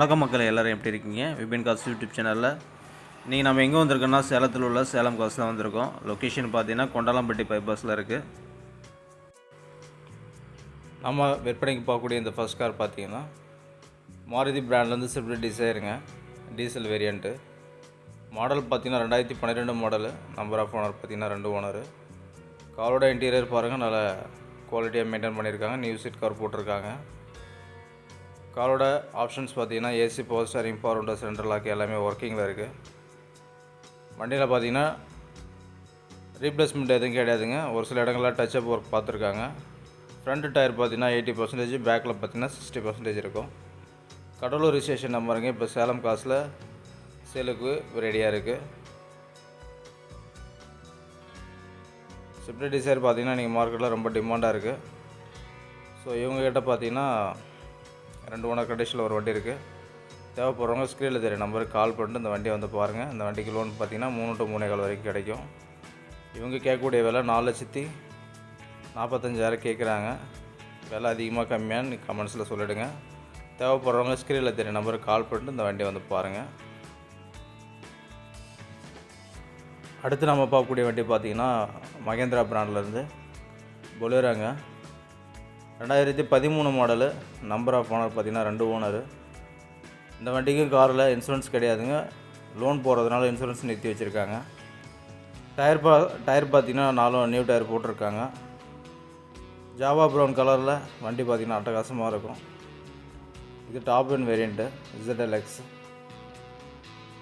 வணக்கம் மக்கள் எல்லோரும் எப்படி இருக்கீங்க? விபின் காசு யூடியூப் சேனலில். நீங்கள் நம்ம எங்கே வந்திருக்கோம்னா சேலத்தில் உள்ள சேலம் காசு தான் வந்திருக்கோம். லொக்கேஷன் பார்த்தீங்கன்னா கொண்டாலம்பட்டி பைபாஸில் இருக்குது நம்ம விற்பனைக்கு பார்க்கக்கூடிய இந்த ஃபர்ஸ்ட் கார் பார்த்தீங்கன்னா மாருதி பிராண்ட்லேருந்து ஸ்விஃப்ட் டிசைருங்க டீசல் வேரியண்ட்டு மாடல் பார்த்தீங்கன்னா ரெண்டாயிரத்தி பன்னிரெண்டு மாடலு நம்பர் ஆஃப் ஓனர் பார்த்தீங்கன்னா ரெண்டு ஓனரு காரோட இன்டீரியர் பாருங்கள் நல்லா குவாலிட்டியாக மெயின்டைன் பண்ணியிருக்காங்க. நியூ சீட் கார் போட்டிருக்காங்க. காரோட ஆப்ஷன்ஸ் பார்த்தீங்கன்னா AC power steering power window center lock எல்லாமே ஒர்க்கிங்கில் இருக்குது வண்டியில் பார்த்தீங்கன்னா ரீப்ளேஸ்மெண்ட் எதுவும் கிடையாதுங்க. ஒரு சில இடங்களில் டச்சப் ஒர்க் பார்த்துருக்காங்க. ஃப்ரண்ட் டயர் பார்த்தீங்கன்னா எயிட்டி பர்சன்டேஜ் பேக்கில் பார்த்தீங்கன்னா சிக்ஸ்டி பர்சன்டேஜ் இருக்கும். கடலூர் ரிஜிஸ்ட்ரேஷன் நம்பருங்க இப்போ சேலம் காசில் சேலுக்கு ரெடியாக இருக்குது ஸ்விஃப்ட் டிசைர் பார்த்தீங்கன்னா நீங்கள் மார்க்கெட்டில் ரொம்ப டிமாண்டாக இருக்குது ஸோ இவங்ககிட்ட பார்த்தீங்கன்னா ரெண்டு ஓனர் கண்டிஷனில் ஒரு வண்டி இருக்குது. தேவைப்படுறவங்க ஸ்க்ரீனில் தெரிய நம்பருக்கு கால் பண்ணிட்டு இந்த வண்டியை வந்து பாருங்கள் இந்த வண்டிக்கு லோன் பார்த்தீங்கன்னா மூணு டு மூணே கால் வரைக்கும் கிடைக்கும். இவங்க கேட்கக்கூடிய விலை நாலு லட்சத்தி நாற்பத்தஞ்சாயிரம் கேட்குறாங்க. விலை அதிகமாக கம்மியான்னு கமெண்ட்ஸில் சொல்லிவிடுங்க தேவைப்படுறவங்க ஸ்க்ரீனில் தெரிய நம்பருக்கு கால் பண்ணிட்டு இந்த வண்டியை வந்து பாருங்கள் அடுத்து நம்ம பார்க்கக்கூடிய வண்டி பார்த்தீங்கன்னா மகேந்திரா பிராண்ட்லேருந்து பொலேரோங்க ரெண்டாயிரத்தி பதிமூணு மாடலு நம்பர் ஆஃப் ஓனர் பார்த்தீங்கன்னா ரெண்டு ஓனரு இந்த வண்டிக்கும் காரில் இன்சூரன்ஸ் கிடையாதுங்க. லோன் போடுறதுனால இன்சூரன்ஸ் நிறுத்தி வச்சுருக்காங்க. டயர் பா டயர் பார்த்தீங்கன்னா நாலும் நியூ டயர் போட்டிருக்காங்க. ஜாவா ப்ரௌன் கலரில் வண்டி பார்த்தீங்கன்னா அட்டகாசமாக இருக்கும். இது டாப் அண்ட் வேரியண்ட்டு இசட்எல்எக்ஸ்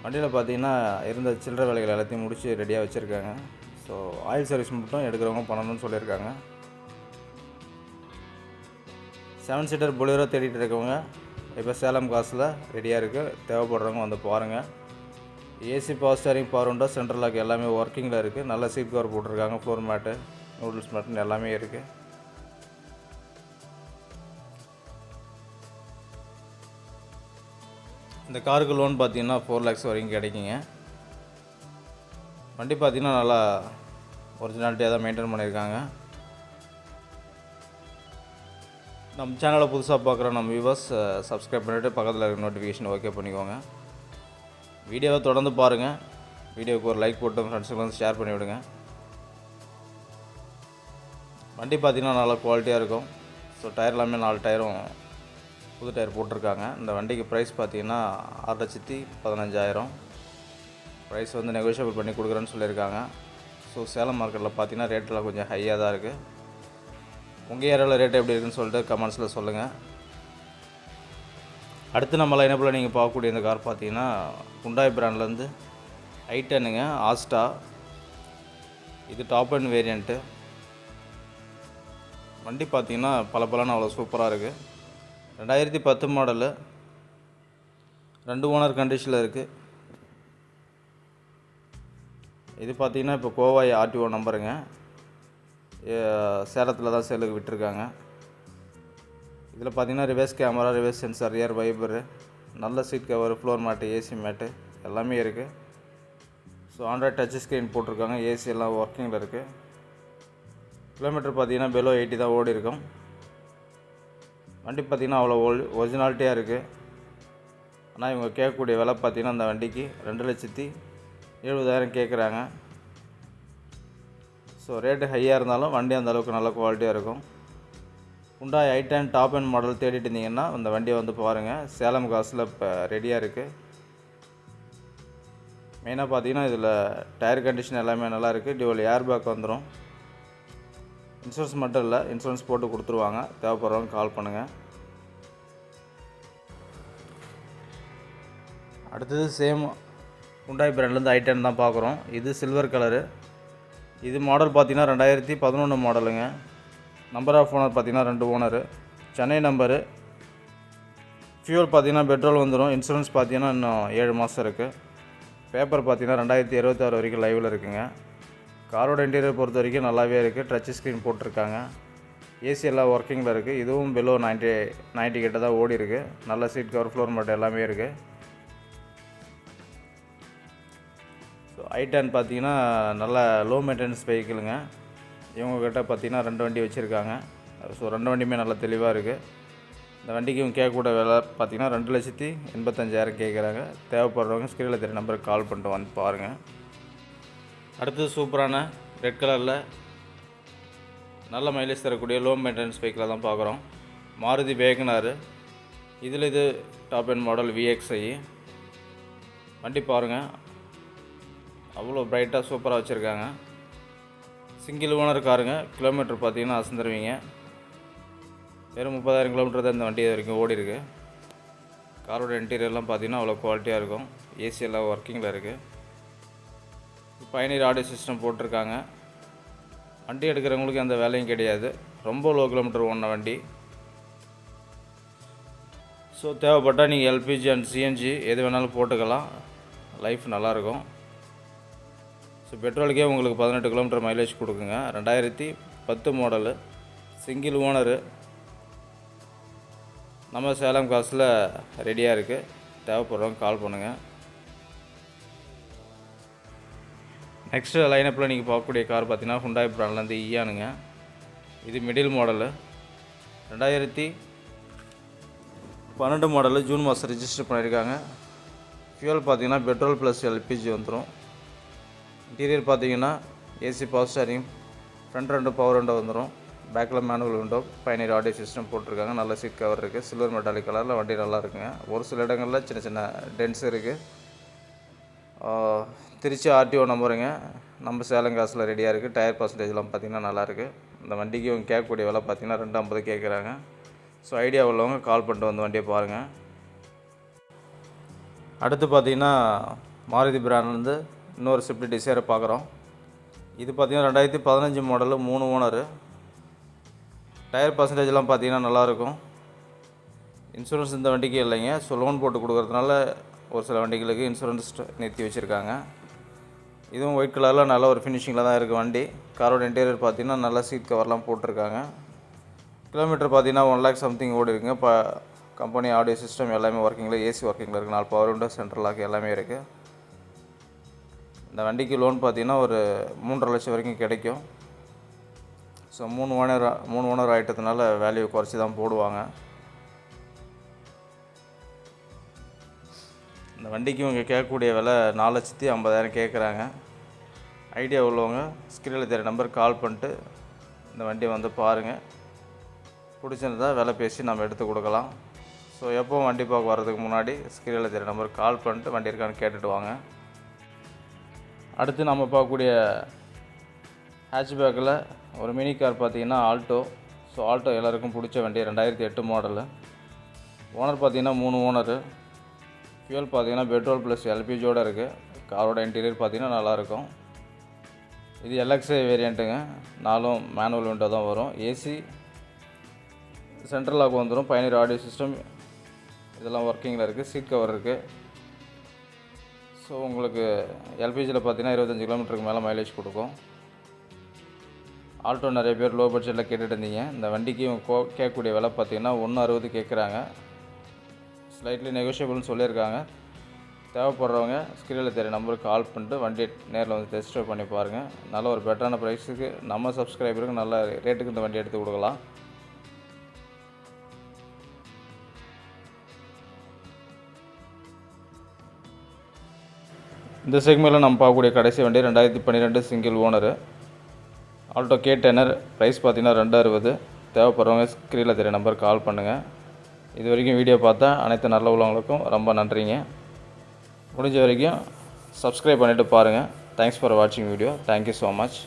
வண்டியில் பார்த்தீங்கன்னா இருந்த சில்லற வேலைகள் எல்லாத்தையும் முடித்து ரெடியாக வச்சுருக்காங்க. ஸோ ஆயில் சர்வீஸ் மட்டும் எடுக்கிறவங்க பண்ணணும்னு சொல்லியிருக்காங்க. செவன் சீட்டர் பொலிரோ தேடிட்டு இருக்கவங்க இப்போ சேலம் காசில் ரெடியாக இருக்குது தேவைப்படுறவங்க வந்து பாருங்கள் AC power steering power central lock எல்லாமே ஒர்க்கிங்கில் இருக்குது நல்ல சீட் கவர் போட்டிருக்காங்க ஃப்ளோர் மேட்டு நூடுல்ஸ் மேட்டுன்னு எல்லாமே இருக்குது இந்த காருக்கு லோன் பார்த்தீங்கன்னா ஃபோர் லேக்ஸ் வரைக்கும் கிடைக்குங்க. வண்டி பார்த்தீங்கன்னா நல்லா ஒரிஜினாலிட்டியாக தான் மெயின்டைன் பண்ணியிருக்காங்க. நம்ம சேனலை புதுசாக பார்க்குற நம்ம வியூவர்ஸ் சப்ஸ்கிரைப் பண்ணிவிட்டு பக்கத்தில் இருக்க நோட்டிஃபிகேஷன் ஓகே பண்ணிக்கோங்க. வீடியோவை தொடர்ந்து பாருங்கள் வீடியோவுக்கு ஒரு லைக் போட்டு ஃப்ரெண்ட்ஸுக்கு வந்து ஷேர் பண்ணிவிடுங்க வண்டி பார்த்தீங்கன்னா நல்லா குவாலிட்டியாக இருக்கும். ஸோ டயர் எல்லாமே நாலு டயரும் புது டயர் போட்டிருக்காங்க. இந்த வண்டிக்கு ப்ரைஸ் பார்த்தீங்கன்னா ஆறு லட்சத்தி பதினஞ்சாயிரம். ப்ரைஸ் வந்து நெகோஷியபிள் பண்ணி கொடுக்குறேன்னு சொல்லியிருக்காங்க. ஸோ சேலம் மார்க்கெட்டில் பார்த்தீங்கன்னா ரேட்டெல்லாம் கொஞ்சம் ஹையாக தான் இருக்குது உங்கள் ஏரியாவில் ரேட் எப்படி இருக்குன்னு சொல்லிட்டு கமெண்ட்ஸில் சொல்லுங்கள் அடுத்து நம்ம லைனப்பில் நீங்கள் பார்க்கக்கூடிய இந்த கார் பார்த்தீங்கன்னா குண்டாய் பிராண்ட்லேருந்து ஐட்டனுங்க ஆஸ்டா இது டாப் அண்ட் வேரியண்ட்டு வண்டி பார்த்தீங்கன்னா பல பலன்னு அவ்வளோ சூப்பராக இருக்குது ரெண்டாயிரத்தி பத்து மாடலு ரெண்டு ஓனர் கண்டிஷனில் இருக்குது இது பார்த்தீங்கன்னா இப்போ கோவாய் ஆர்டிஓ நம்பருங்க சேலத்தில் தான் சேலுக்கு விட்டுருக்காங்க. இதில் பார்த்தீங்கன்னா reverse camera reverse sensor air wiper நல்ல seat cover floor mat AC mat எல்லாமே இருக்குது ஸோ ஆண்ட்ராய்ட் டச் ஸ்க்ரீன் போட்டிருக்காங்க. ஏசி எல்லாம் ஒர்க்கிங்கில் இருக்குது கிலோமீட்டர் பார்த்திங்கன்னா பெலோ எயிட்டி தான் ஓடி இருக்கும். வண்டி பார்த்திங்கன்னா அவ்வளோ ஒல் ஒரிஜினாலிட்டியாக இருக்குது ஆனால் இவங்க கேட்கக்கூடிய விலை பார்த்திங்கன்னா அந்த வண்டிக்கு ரெண்டு லட்சத்தி எழுபதாயிரம் கேட்குறாங்க ஸோ ரேட்டு ஹையாக இருந்தாலும் வண்டி அந்த அளவுக்கு நல்ல குவாலிட்டியாக இருக்கும். Hyundai i ten top end model தேடிட்டு இருந்தீங்கன்னா அந்த வண்டியை வந்து பாருங்கள் சேலம் காசில் இப்போ ரெடியாக இருக்குது மெயினாக பார்த்தீங்கன்னா இதில் டயர் கண்டிஷன் எல்லாமே நல்லா இருக்குது டியூவல் ஏர் பேக் வந்துடும் இன்சூரன்ஸ் மட்டும் இல்லை இன்சூரன்ஸ் போட்டு கொடுத்துருவாங்க. தேவைப்படுறவங்க கால் பண்ணுங்கள் அடுத்தது சேம் ஹுண்டாய் பிராண்ட்லேருந்து ஐ டென் தான் பார்க்குறோம் இது சில்வர் கலரு இது மாடல் பார்த்தீங்கன்னா ரெண்டாயிரத்தி பதினொன்று மாடலுங்க நம்பர் ஆஃப் ஓனர் பார்த்தீங்கன்னா ரெண்டு ஓனரு சென்னை நம்பரு ஃபியூல் பார்த்தீங்கன்னா பெட்ரோல் வந்துடும் இன்சூரன்ஸ் பார்த்தீங்கன்னா இன்னும் ஏழு மாதம் இருக்குது பேப்பர் பார்த்தீங்கன்னா ரெண்டாயிரத்தி இருபத்தாறு வரைக்கும் லைவில் இருக்குங்க. காரோட இன்டீரியர் பொறுத்த வரைக்கும் நல்லாவே இருக்குது டச் ஸ்க்ரீன் போட்டிருக்காங்க. ஏசி எல்லாம் ஒர்க்கிங்கில் இருக்குது இதுவும் பிலோ நைன்ட்டி நைன்ட்டி கிட்ட தான் ஓடி இருக்குது நல்ல சீட் கவர் ஃப்ளோர் மட்டும் எல்லாமே இருக்குது ஸோ ஐ டென் பார்த்தீங்கன்னா நல்ல லோ மெயின்டெனன்ஸ் வெஹிக்கிளுங்க இவங்கக்கிட்ட பார்த்தீங்கன்னா ரெண்டு வண்டி வச்சுருக்காங்க. ஸோ ரெண்டு வண்டியுமே நல்லா தெளிவாக இருக்குது இந்த வண்டிக்கு இவங்க கேட்கக்கூட விலை பார்த்தீங்கன்னா ரெண்டு லட்சத்தி எண்பத்தஞ்சாயிரம் கேட்குறாங்க. தேவைப்படுறவங்க ஸ்க்ரீனில் தெரிய நம்பருக்கு கால் பண்ணிட்டு வந்து பாருங்கள் அடுத்தது சூப்பரான ரெட் கலரில் நல்ல மைலேஜ் தரக்கூடிய லோ மெயின்டெனன்ஸ் வெஹிக்கிளாக தான் பார்க்குறோம். மாருதி வேகனார். இதில் இது டாப் அண்ட் மாடல் விஎக்ஸ்ஐ வண்டி பாருங்கள் அவ்வளோ பிரைட்டாக சூப்பராக வச்சுருக்காங்க. Single owner காருங்க. கிலோமீட்டர் பார்த்தீங்கன்னா அசந்துருவீங்க வெறும் முப்பதாயிரம் கிலோமீட்டர் தான் இந்த வண்டி இது வரைக்கும் ஓடி இருக்கு. காரோட இன்டீரியர்லாம் பார்த்தீங்கன்னா அவ்வளோ குவாலிட்டியாக இருக்கும். ஏசி எல்லாம் ஒர்க்கிங்கில் இருக்குது பயணியர் ஆடியோ சிஸ்டம் போட்டிருக்காங்க. வண்டி எடுக்கிறவங்களுக்கு எந்த வேலையும் கிடையாது. ரொம்ப லோ கிலோமீட்டர் ஓடின வண்டி. ஸோ தேவைப்பட்டால் நீங்கள் எல்பிஜி அண்ட் சிஎன்ஜி எது வேணாலும் போட்டுக்கலாம். லைஃப் நல்லாயிருக்கும் ஸோ பெட்ரோலுக்கே உங்களுக்கு பதினெட்டு கிலோமீட்டர் மைலேஜ் கொடுக்குங்க. ரெண்டாயிரத்தி பத்து மாடலு சிங்கிள் ஓனரு நம்ம சேலம் காசில் ரெடியாக இருக்குது தேவைப்படுறவங்க கால் பண்ணுங்கள் நெக்ஸ்ட்டு லைனப்பில் நீங்கள் பார்க்கக்கூடிய கார் பார்த்தீங்கன்னா ஹுண்டாய் பிராண்ட்லேருந்து ஈயானுங்க இது மிடில் மாடலு ரெண்டாயிரத்தி பன்னெண்டு மாடலு ஜூன் மாதம் ரிஜிஸ்டர் பண்ணியிருக்காங்க. ஃபியூல் பார்த்தீங்கன்னா பெட்ரோல் ப்ளஸ் எல்பிஜி வந்துடும் இன்டீரியர் பார்த்தீங்கன்னா ஏசி பவர் ஸ்டாரிங் ஃப்ரண்ட் ரெண்டு பவர் ரெண்டு வந்துடும் பேக்கில் மேனுவல் விண்டோ பயணியர் ஆடியோ சிஸ்டம் போட்டிருக்காங்க. நல்ல சீட் கவர் இருக்குது சில்வர் மெட்டாலிக் கலரில் வண்டி நல்லா இருக்குங்க. ஒரு சில இடங்களில் சின்ன சின்ன டென்ஸ் இருக்குது திருச்சி ஆர்டிஓ நம்பருங்க. நம்ம சேலம் காசில் ரெடியாக இருக்குது டயர் பர்சன்டேஜ்லாம் பார்த்திங்கன்னா நல்லாயிருக்கு இந்த வண்டிக்கு இவங்க கேட்கக்கூடிய விலை பார்த்திங்கன்னா ரெண்டு ஐம்பது கேட்குறாங்க. ஸோ ஐடியா உள்ளவங்க கால் பண்ணிட்டு வந்து வண்டியை பாருங்கள் அடுத்து பார்த்திங்கன்னா மாருதி பிராண்ட்லேருந்து இன்னொரு ஸ்விஃப்ட் டிசைரை பார்க்குறோம். இது பார்த்திங்கன்னா ரெண்டாயிரத்தி பதினஞ்சு மாடலு மூணு ஓனரு டயர் பர்சன்டேஜ்லாம் பார்த்தீங்கன்னா நல்லாயிருக்கும். இன்சூரன்ஸ் இந்த வண்டிக்கு இல்லைங்க. ஸோ லோன் போட்டு கொடுக்குறதுனால ஒரு சில வண்டிகளுக்கு இன்சூரன்ஸ் நிறுத்தி வச்சுருக்காங்க. இதுவும் ஒயிட் கலரில் நல்ல ஒரு ஃபினிஷிங்கில் தான் இருக்குது வண்டி. காரோட இன்டீரியர் பார்த்திங்கன்னா நல்ல சீட் கவர்லாம் போட்டிருக்காங்க. கிலோமீட்டர் பார்த்தீங்கன்னா ஒன் லேக் சம்திங் ஓடி இருக்குங்க. இப்போ கம்பெனி ஆடியோ சிஸ்டம் எல்லாமே ஒர்க்கிங்கில் ஏசி ஒர்க்கிங்கில் இருக்குது நாலு பவர் விண்டோ சென்ட்ரல் லாக் எல்லாமே இருக்குது இந்த வண்டிக்கு லோன் பார்த்தீங்கன்னா ஒரு மூன்றரை லட்சம் வரைக்கும் கிடைக்கும். ஸோ மூணு ஓனர் மூணு ஓனர் ஆகிட்டதுனால வேல்யூ குறைச்சி தான் போடுவாங்க. இந்த வண்டிக்கு இவங்க கேட்கக்கூடிய விலை நாலு லட்சத்தி ஐம்பதாயிரம் கேட்குறாங்க. ஐடியா உள்ளவங்க ஸ்க்ரீனில் தெரிய நம்பர் கால் பண்ணிட்டு இந்த வண்டியை வந்து பாருங்கள் பிடிச்சிருந்தா விலை பேசி நம்ம எடுத்து கொடுக்கலாம். ஸோ எப்போ வண்டி பார்க்க வர்றதுக்கு முன்னாடி ஸ்க்ரீனில் தெரிய நம்பர் கால் பண்ணிட்டு வண்டி இருக்கான்னு கேட்டுட்டு வாங்க. அடுத்து நம்ம பார்க்கக்கூடிய ஹேட்ச்பேக்கில் ஒரு மினி கார் பார்த்திங்கன்னா ஆல்டோ ஸோ ஆல்டோ எல்லாருக்கும் பிடிச்ச வண்டி ரெண்டாயிரத்தி எட்டு மாடலு ஓனர் பார்த்தீங்கன்னா மூணு ஓனரு ஃபியூல் பார்த்தீங்கன்னா பெட்ரோல் ப்ளஸ் எல்பிஜியோடு இருக்குது காரோட இன்டீரியர் பார்த்திங்கன்னா நல்லாயிருக்கும் இது எல்எக்ஸ்ஐ வேரியண்ட்டுங்க நாலும் மேனுவல் விண்டோ தான் வரும். ஏசி சென்ட்ரல் லாக் வந்துடும் பயணியர் ஆடியோ சிஸ்டம் இதெல்லாம் ஒர்க்கிங்கில் இருக்குது சீட் கவர் இருக்குது ஸோ உங்களுக்கு எல்பிஜியில் பார்த்தீங்கன்னா இருபத்தஞ்சி கிலோமீட்டருக்கு மேலே மைலேஜ் கொடுக்கும். ஆல்டோ நிறைய பேர் லோ பட்ஜெட்டில் கேட்டுட்டு இருந்தீங்க. இந்த வண்டிக்கு கோ கேட்கக்கூடிய விலை பார்த்தீங்கன்னா ஒன்று அறுபது கேட்குறாங்க ஸ்லைட்லி நெகோஷியபிள்னு சொல்லியிருக்காங்க. தேவைப்படுறவங்க ஸ்க்ரீனில் தெரிய நம்பருக்கு கால் பண்ணிட்டு வண்டி நேரில் வந்து டெஸ்ட் ட்ரைவ் பண்ணி பாருங்கள் நல்ல ஒரு பெட்டரான ப்ரைஸுக்கு நம்ம சப்ஸ்கிரைபருக்கு நல்ல ரேட்டுக்கு இந்த வண்டி எடுத்து கொடுக்கலாம். இந்த செக்மெண்ட்டில் நம்ம பார்க்கக்கூடிய கடைசி வண்டி ரெண்டாயிரத்தி பன்னிரெண்டு single owner Alto K ten price பார்த்தீங்கன்னா ரெண்டு அறுபது. தேவைப்படுறவங்க ஸ்க்ரீனில் தெரிய நம்பர் கால் பண்ணுங்கள் இது வரைக்கும் வீடியோ பார்த்தா அனைத்து நல்ல உள்ளவங்களுக்கும் ரொம்ப நன்றிங்க. முடிஞ்ச வரைக்கும் சப்ஸ்கிரைப் பண்ணிவிட்டு பாருங்கள் தேங்க்ஸ் ஃபார் வாட்சிங் video thank you so much